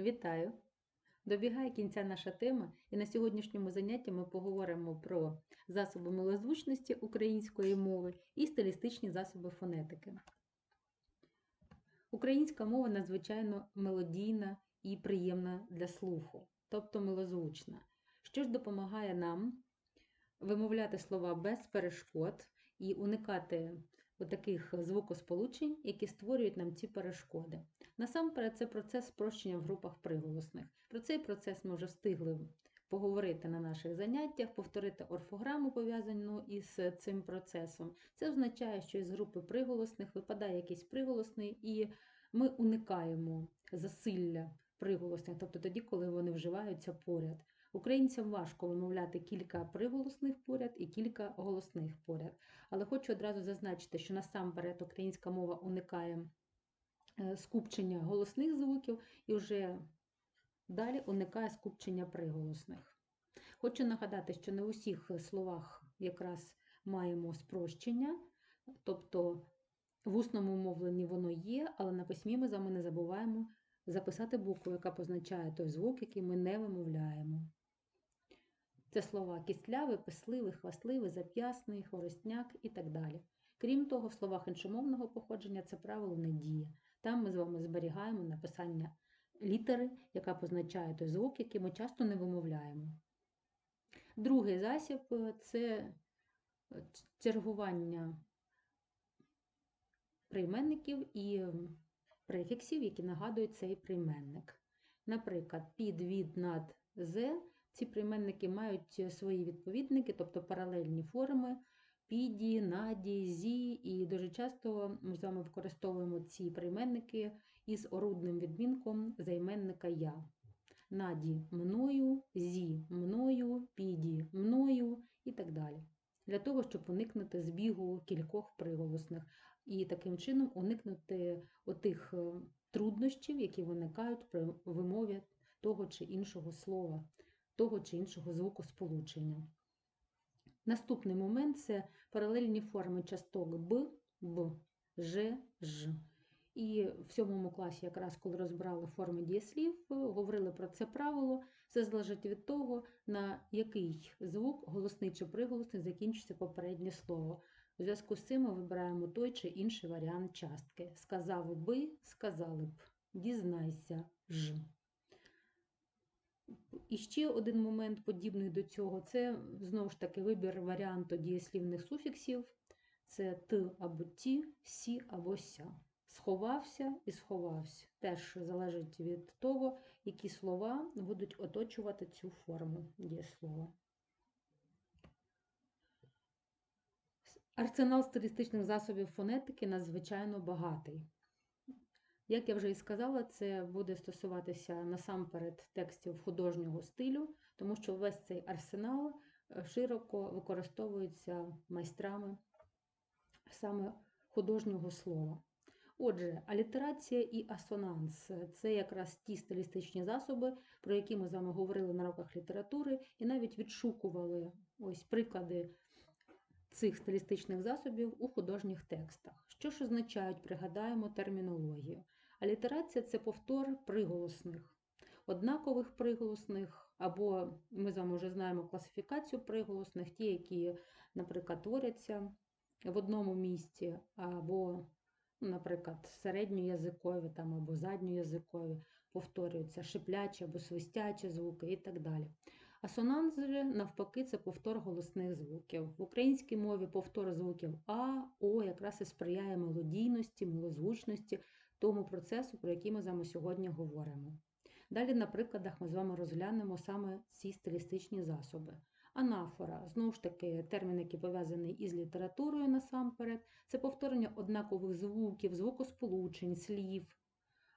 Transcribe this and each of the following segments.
Вітаю! Добігає кінця наша тема, і на сьогоднішньому занятті ми поговоримо про засоби милозвучності української мови і стилістичні засоби фонетики. Українська мова надзвичайно мелодійна і приємна для слуху, тобто милозвучна, що ж допомагає нам вимовляти слова без перешкод і уникати таких звукосполучень, які створюють нам ці перешкоди. Насамперед, це процес спрощення в групах приголосних. Про цей процес ми вже встигли поговорити на наших заняттях, повторити орфограму, пов'язану із цим процесом. Це означає, що із групи приголосних випадає якийсь приголосний, і ми уникаємо засилля приголосних, тобто тоді, коли вони вживаються поряд. Українцям важко вимовляти кілька приголосних поряд і кілька голосних поряд. Але хочу одразу зазначити, що насамперед українська мова уникає е, скупчення голосних звуків і вже далі уникає скупчення приголосних. Хочу нагадати, що не у всіх словах якраз маємо спрощення, тобто в усному мовленні воно є, але на письмі ми з не забуваємо записати букву, яка позначає той звук, який ми не вимовляємо. Це слова кістлявий, писливий, хвастливий, зап'ясний, хворостняк і так далі. Крім того, в словах іншомовного походження це правило не діє. Там ми з вами зберігаємо написання літери, яка позначає той звук, який ми часто не вимовляємо. Другий засіб це чергування прийменників і префіксів, які нагадують цей прийменник. Наприклад, під, від, над, з ці прийменники мають свої відповідники, тобто паралельні форми піді, наді, зі, і дуже часто ми з вами використовуємо ці прийменники із орудним відмінком займенника я. Наді мною, зі мною, піді мною і так далі. Для того, щоб уникнути збігу кількох приголосних і таким чином уникнути отих е, труднощів, які виникають при вимові того чи іншого слова того чи іншого звукосполучення. Наступний момент це паралельні форми часток Б, Б, Ж, Ж. І в сьомому класі, якраз коли розбирали форми дієслів, говорили про це правило. Це залежить від того, на який звук, голосний чи приголосний, закінчиться попереднє слово. У зв'язку з цим ми вибираємо той чи інший варіант частки. Сказав би, сказали б, дізнайся ж. І ще один момент, подібний до цього, це знову ж таки вибір варіанту дієслівних суфіксів. Це т або ті, сі або ся. Сховався і сховався. Теж залежить від того, які слова будуть оточувати цю форму дієслова. Арсенал стилістичних засобів фонетики надзвичайно багатий. Як я вже і сказала, це буде стосуватися насамперед текстів художнього стилю, тому що весь цей арсенал е, широко використовується майстрами саме художнього слова. Отже, алітерація і асонанс це якраз ті стилістичні засоби, про які ми з вами говорили на роках літератури, і навіть відшукували ось приклади цих стилістичних засобів у художніх текстах. Що ж означають, пригадаємо термінологію. Алітерація це повтор приголосних, однакових приголосних, або ми з вами вже знаємо класифікацію приголосних, ті, які, наприклад, творяться в одному місці, або, наприклад, середньоязикові там, або задньоязикові, повторюються шиплячі або свистячі звуки і так далі. Асонанс же, навпаки, це повтор голосних звуків. В українській мові повтор звуків А, О якраз і сприяє мелодійності, милозвучності, тому процесу, про який ми з вами сьогодні говоримо. Далі на прикладах ми з вами розглянемо саме ці стилістичні засоби. Анафора, знову ж таки, термін, який пов'язаний із літературою насамперед, це повторення однакових звуків, звукосполучень, слів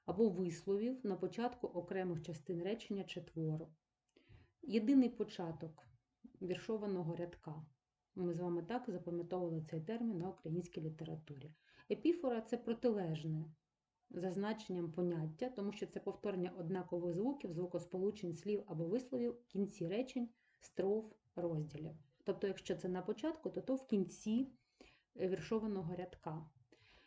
або висловів на початку окремих частин речення чи твору. Єдиний початок віршованого рядка. Ми з вами так запам'ятовували цей термін на українській літературі. Епіфора це протилежне за значенням поняття, тому що це повторення однакових звуків, звукосполучень, слів або висловів в кінці речень, строф, розділів. Тобто, якщо це на початку, то то в кінці е, віршованого рядка.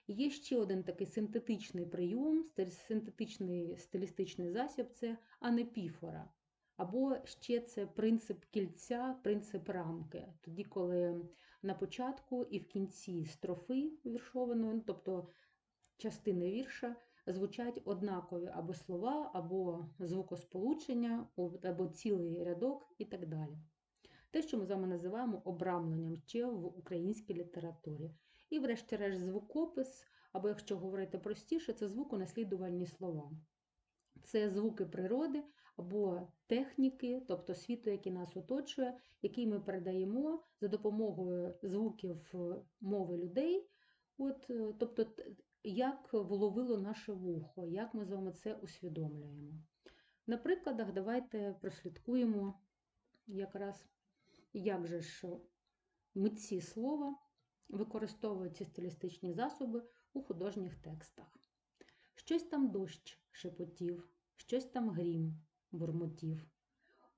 Є ще один такий синтетичний прийом, синтетичний стилістичний засіб це анепіфора. Або ще це принцип кільця, принцип рамки. Тоді, коли на початку і в кінці строфи віршованої, тобто частини вірша, звучать однакові або слова, або звукосполучення, або цілий рядок і так далі. Те, що ми з вами називаємо обрамленням ще в українській літературі. І, врешті-решт, звукопис, або якщо говорити простіше, це звуконаслідувальні слова. Це звуки природи або техніки, тобто світу, який нас оточує, який ми передаємо за допомогою звуків мови людей. От, е, тобто, як вловило наше вухо, як ми з вами це усвідомлюємо. На прикладах давайте прослідкуємо якраз, як же ж митці слова використовують ці стилістичні засоби у художніх текстах. Щось там дощ шепотів, щось там грім бурмотів.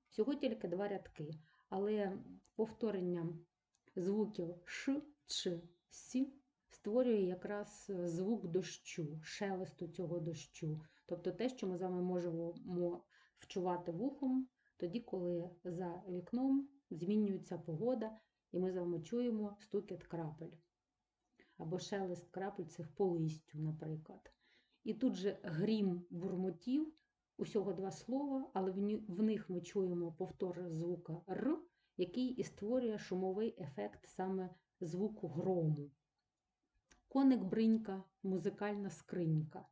Всього тільки два рядки, але повторенням звуків ш, ч, сі створює якраз звук дощу, шелесту цього дощу. Тобто те, що ми з вами можемо вчувати вухом, тоді, коли за вікном змінюється погода, і ми з вами чуємо стукіт крапель або шелест крапель цих по листю, наприклад. І тут же грім бурмотів, усього два слова, але в них ми чуємо повтор звука Р, який і створює шумовий ефект саме звуку грому. Коник бринька, музикальна скринька.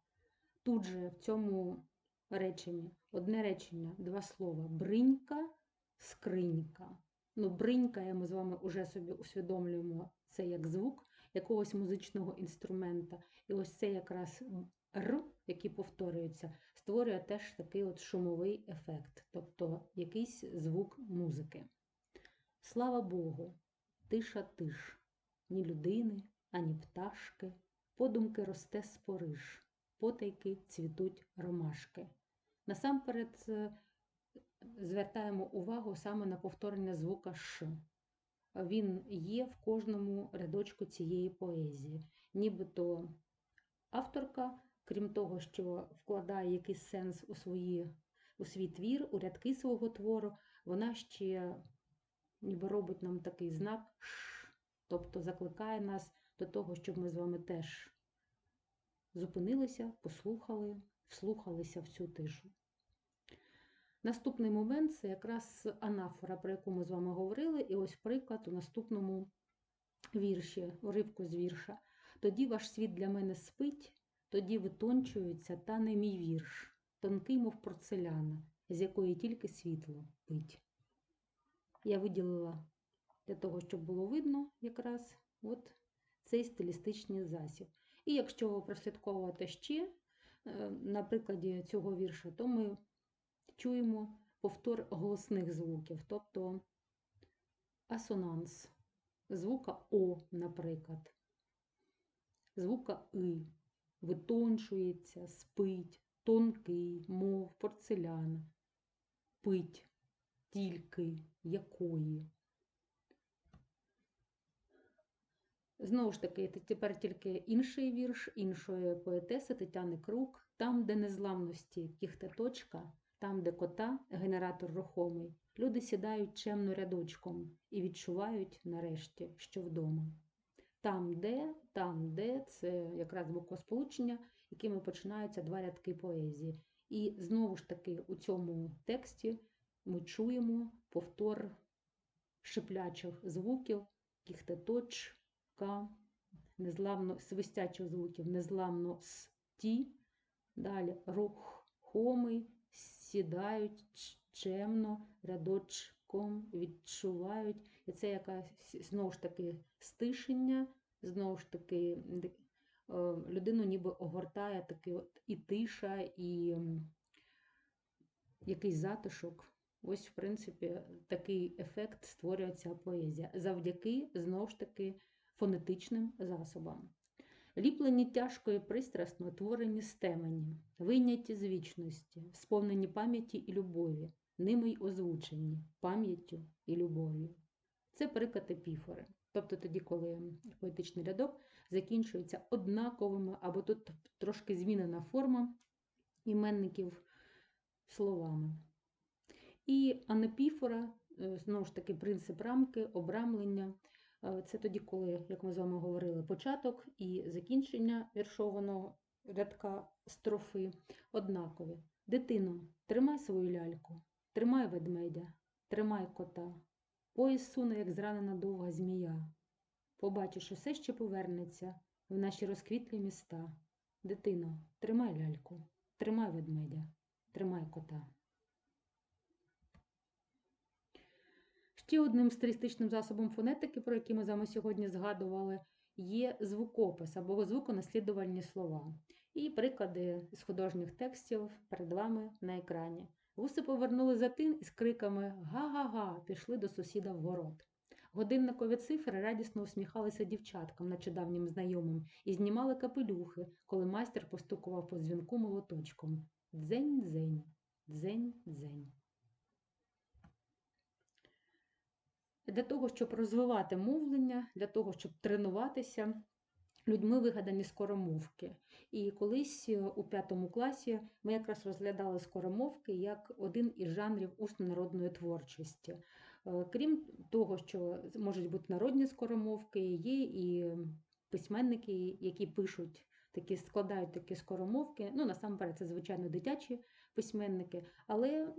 Тут же в цьому реченні одне речення, два слова бринька, скринька. Ну, бринька, ми з вами вже собі усвідомлюємо це як звук якогось музичного інструмента. І ось це якраз Р, який повторюється, створює теж такий от шумовий ефект, тобто якийсь звук музики. Слава Богу, тиша тиш, ні людини, ані пташки, подумки росте спориш, потайки цвітуть ромашки. Насамперед е, звертаємо увагу саме на повторення звука Ш. Він є в кожному рядочку цієї поезії. Нібито авторка, крім того, що вкладає якийсь сенс у, свої, у свій твір, у рядки свого твору, вона ще ніби робить нам такий знак «ш», тобто закликає нас до того, щоб ми з вами теж зупинилися, послухали, вслухалися в цю тишу. Наступний момент це якраз анафора, про яку ми з вами говорили, і ось приклад у наступному вірші, уривку з вірша. Тоді ваш світ для мене спить, тоді витончується та не мій вірш, тонкий, мов порцеляна, з якої тільки світло пить. Я виділила для того, щоб було видно якраз от цей стилістичний засіб. І якщо прослідковувати ще е, на прикладі цього вірша, то ми чуємо повтор голосних звуків, тобто асонанс, звука О, наприклад, звука И, витончується, спить, тонкий, мов порцеляна, пить, тільки, якої. Знову ж таки, тепер тільки інший вірш іншої поетеси Тетяни Крук, там, де незламності кіхтеточка, там, де кота, генератор рухомий, люди сідають чемно рядочком і відчувають нарешті, що вдома. Там, де, там, де це якраз буквосполучення, якими починаються два рядки поезії. І знову ж таки у цьому тексті ми чуємо повтор шиплячих звуків, кіхтеточ, К, незламно свистячих звуків, незламно с ті, далі рух хомий, сідають чемно, рядочком відчувають. І це якась знову ж таки стишення, знову ж таки е, людину ніби огортає такий от і тиша, і якийсь затишок. Ось, в принципі, такий ефект створює ця поезія завдяки знову ж таки фонетичним засобам. Ліплені тяжко і пристрасно творені з темені, вийняті з вічності, сповнені пам'яті і любові, ними й озвучені пам'яттю і любов'ю. Це приклад епіфори. Тобто тоді, коли поетичний рядок закінчується однаковими, або тут трошки змінена форма іменників словами. І анепіфора, е, знову ж таки, принцип рамки, обрамлення. Це тоді, коли, як ми з вами говорили, початок і закінчення віршованого рядка строфи однакові. Дитино, тримай свою ляльку, тримай ведмедя, тримай кота. Поїзд суне, як зранена довга змія. Побачиш, усе ще повернеться в наші розквітлі міста. Дитино, тримай ляльку, тримай ведмедя, тримай кота. Ще одним стилістичним засобом фонетики, про який ми з вами сьогодні згадували, є звукопис або звуконаслідувальні слова. І приклади з художніх текстів перед вами на екрані. Гуси повернули за тин із криками Га-га-га! пішли до сусіда в город. Годинникові цифри радісно усміхалися дівчаткам, наче давнім знайомим, і знімали капелюхи, коли майстер постукував по дзвінку молоточком. Дзень-дзень, дзень-дзень. Для того, щоб розвивати мовлення, для того, щоб тренуватися, людьми вигадані скоромовки. І колись е, у п'ятому класі ми якраз розглядали скоромовки як один із жанрів усно-народної творчості. Е, Крім того, що можуть бути народні скоромовки, є і письменники, які пишуть такі, складають такі скоромовки. Ну, насамперед, це, звичайно, дитячі письменники, але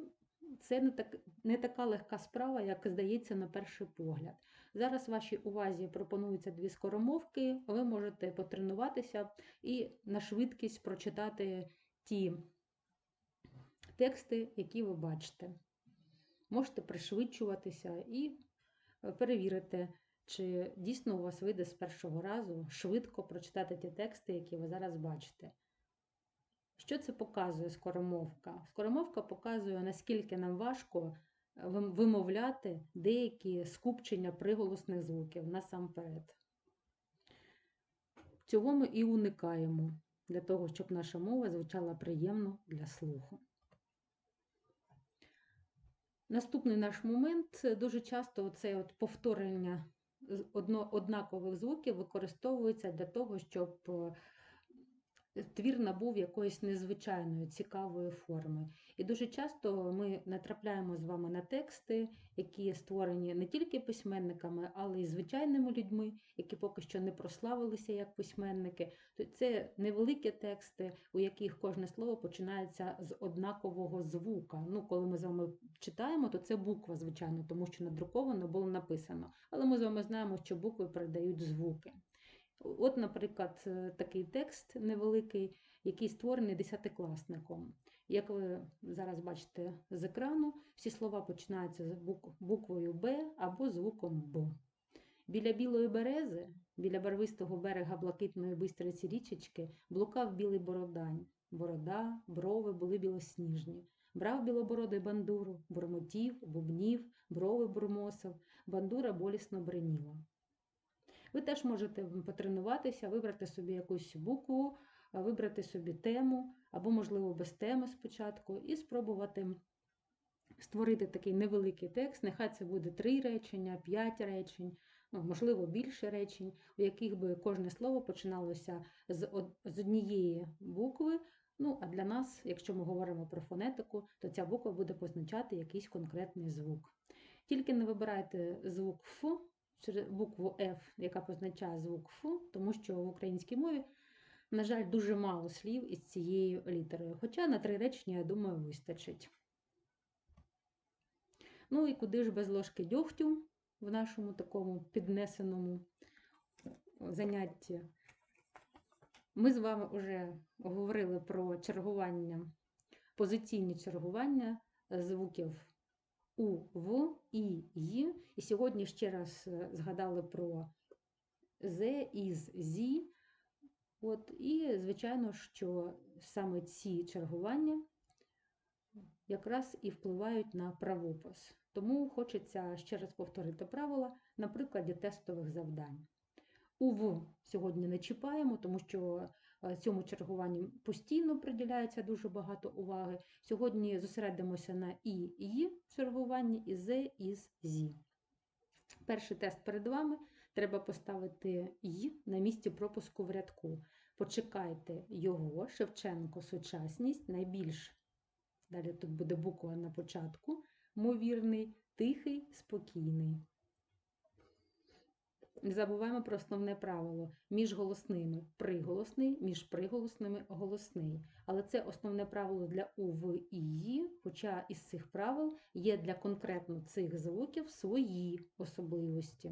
це не, так, не така легка справа, як здається на перший погляд. Зараз вашій увазі пропонуються дві скоромовки, ви можете потренуватися і на швидкість прочитати ті тексти, які ви бачите. Можете пришвидшуватися і е, перевірити, чи дійсно у вас вийде з першого разу швидко прочитати ті тексти, які ви зараз бачите. Що це показує скоромовка? Скоромовка показує, наскільки нам важко е, вимовляти деякі скупчення приголосних звуків насамперед. Цього ми і уникаємо для того, щоб наша мова звучала приємно для слуху. Наступний наш момент дуже часто це от повторення однакових звуків використовується для того, щоб е, твір набув якоїсь незвичайної, цікавої форми. І дуже часто ми натрапляємо з вами на тексти, які створені не тільки письменниками, але й звичайними людьми, які поки що не прославилися як письменники. Це невеликі тексти, у яких кожне слово починається з однакового звука. Ну, коли ми з вами читаємо, то це буква, звичайно, тому що надруковано було написано. Але ми з вами знаємо, що букви передають звуки. От, наприклад, е, такий текст невеликий, який створений десятикласником. Як ви зараз бачите з екрану, всі слова починаються з бук- буквою Б або звуком Б. Біля білої берези, біля барвистого берега блакитної бистриці річечки, блукав білий бородань. Борода, брови були білосніжні. Брав білобородий бандуру, бурмотів, бубнів, брови бурмосив, бандура болісно бреніла. Ви теж можете потренуватися, вибрати собі якусь букву, вибрати собі тему, або, можливо, без теми спочатку, і спробувати створити такий невеликий текст. Нехай це буде три речення, п'ять речень, ну, можливо, більше речень, у яких би кожне слово починалося з, однієї букви. Ну, а для нас, якщо ми говоримо про фонетику, то ця буква буде позначати якийсь конкретний звук. Тільки не вибирайте звук Ф, букву F, яка позначає звук Ф, тому що в українській мові, на жаль, дуже мало слів із цією літерою. Хоча на три речення, я думаю, вистачить. Ну і куди ж без ложки дьогтю в нашому такому піднесеному занятті. Ми з вами вже говорили про чергування, позиційні чергування звуків у, в, і, й. І сьогодні ще раз е, згадали про з, із, зі. От, і, звичайно, що саме ці чергування якраз і впливають на правопис. Тому хочеться ще раз повторити правила на прикладі тестових завдань. У В сьогодні не чіпаємо, тому що цьому чергуванню постійно приділяється дуже багато уваги. Сьогодні зосередимося на і, і чергуванні і з, із, зі. Перший тест перед вами треба поставити «й» на місці пропуску в рядку. Почекайте його, Шевченко, сучасність, найбільш, далі тут буде буква на початку, мовірний, тихий, спокійний. Не забуваємо про основне правило між голосними приголосний, між приголосними голосний. Але це основне правило для У, В і «ї», хоча із цих правил є для конкретно цих звуків свої особливості.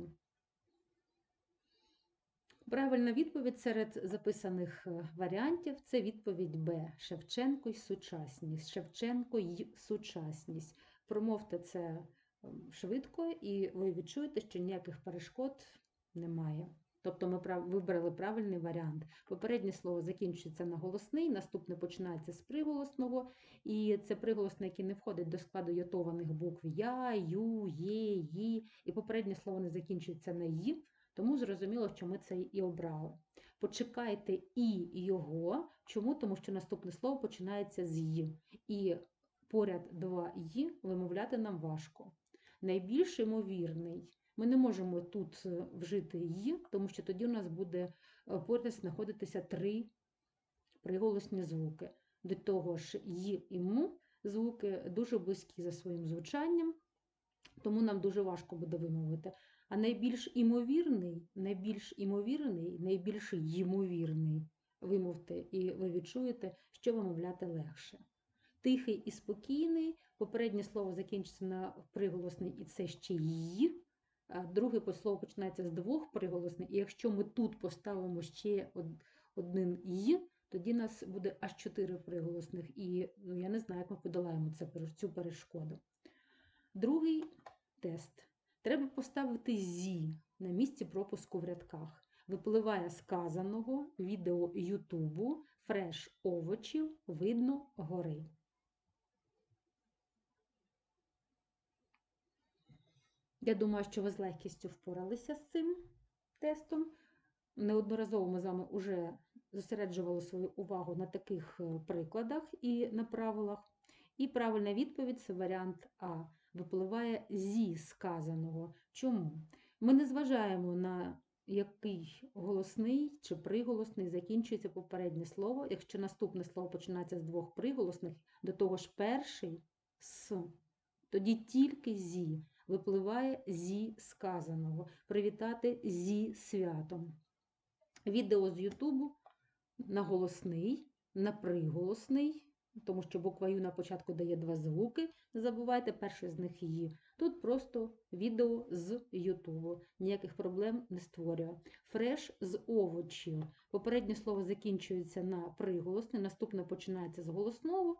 Правильна відповідь серед записаних е, варіантів це відповідь Б. Шевченко й сучасність. Шевченко й сучасність. Промовте це ем, швидко, і ви відчуєте, що ніяких перешкод немає. Тобто ми вибрали правильний варіант. Попереднє слово закінчується на голосний, наступне починається з приголосного, і це приголосне, яке не входить до складу йотованих букв Я, Ю, Є, Ї. І попереднє слово не закінчується на «ї», тому зрозуміло, що ми це і обрали. Почекайте і його. Чому? Тому що наступне слово починається з «ї». І поряд два «ї» вимовляти нам важко. Найбільш ймовірний. Ми не можемо тут е, вжити «ї», тому що тоді у нас буде е, поряд знаходитися три приголосні звуки. До того ж, «ї» і «му» звуки дуже близькі за своїм звучанням, тому нам дуже важко буде вимовити. А найбільш імовірний, найбільш імовірний, найбільш ймовірний вимовте, і ви відчуєте, що вимовляти легше. Тихий і спокійний. Попереднє слово закінчиться на приголосний, і це ще «й». Друге по- слово починається з двох приголосних, і якщо ми тут поставимо ще один «й», тоді нас буде аж чотири приголосних, і ну, я не знаю, як ми подолаємо цю перешкоду. Другий тест. Треба поставити «зі» на місці пропуску в рядках. Випливає сказаного, відео Ютубу, фреш овочів, видно гори. Я думаю, що ви з легкістю впоралися з цим тестом. Неодноразово ми з вами вже зосереджували свою увагу на таких е, прикладах і на правилах. І правильна відповідь це варіант А. Випливає зі сказаного. Чому? Ми не зважаємо на який голосний чи приголосний закінчується попереднє слово. Якщо наступне слово починається з двох приголосних, до того ж перший с, тоді тільки зі випливає зі сказаного. Привітати зі святом. Відео з Ютубу на голосний, на приголосний, тому що буква Ю на початку дає два звуки. Не забувайте, перший з них «ї». Тут просто відео з Ютубу. Ніяких проблем не створює. Фреш з овочів. Попереднє слово закінчується на приголосний, наступне починається з голосного,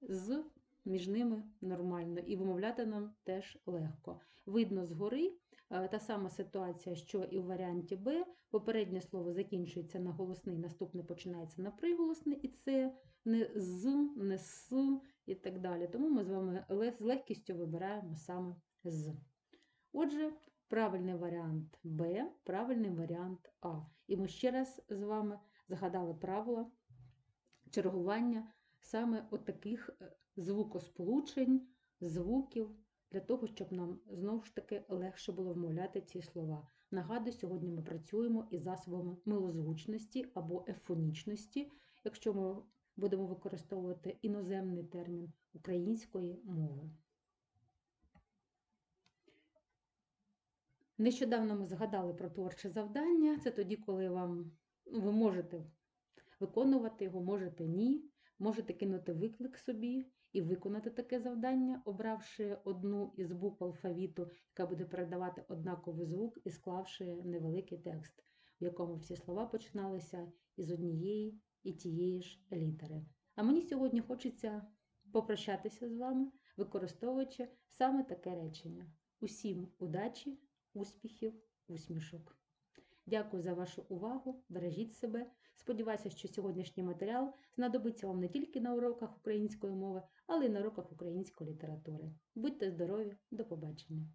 з між ними нормально. І вимовляти нам теж легко. Видно згори. е, Та сама ситуація, що і в варіанті Б. Попереднє слово закінчується на голосний, наступне починається на приголосний, і це не з, не с і так далі. Тому ми з вами з легкістю вибираємо саме з. Отже, правильний варіант Б, правильний варіант А. І ми ще раз з вами згадали правила чергування саме от таких е, звукосполучень, звуків, для того, щоб нам знову ж таки легше було вмовляти ці слова. Нагадую, сьогодні ми працюємо із засобами милозвучності або ефонічності, якщо ми будемо використовувати іноземний термін української мови. Нещодавно ми згадали про творче завдання. Це тоді, коли вам ви можете виконувати його, можете ні. Можете кинути виклик собі і виконати таке завдання, обравши одну із букв алфавіту, яка буде передавати однаковий звук, і склавши невеликий текст, в якому всі слова починалися із однієї і тієї ж літери. А мені сьогодні хочеться попрощатися з вами, використовуючи саме таке речення. Усім удачі, успіхів, усмішок. Дякую за вашу увагу, бережіть себе. Сподіваюся, що сьогоднішній матеріал знадобиться вам не тільки на уроках української мови, але й на уроках української літератури. Будьте здорові, до побачення!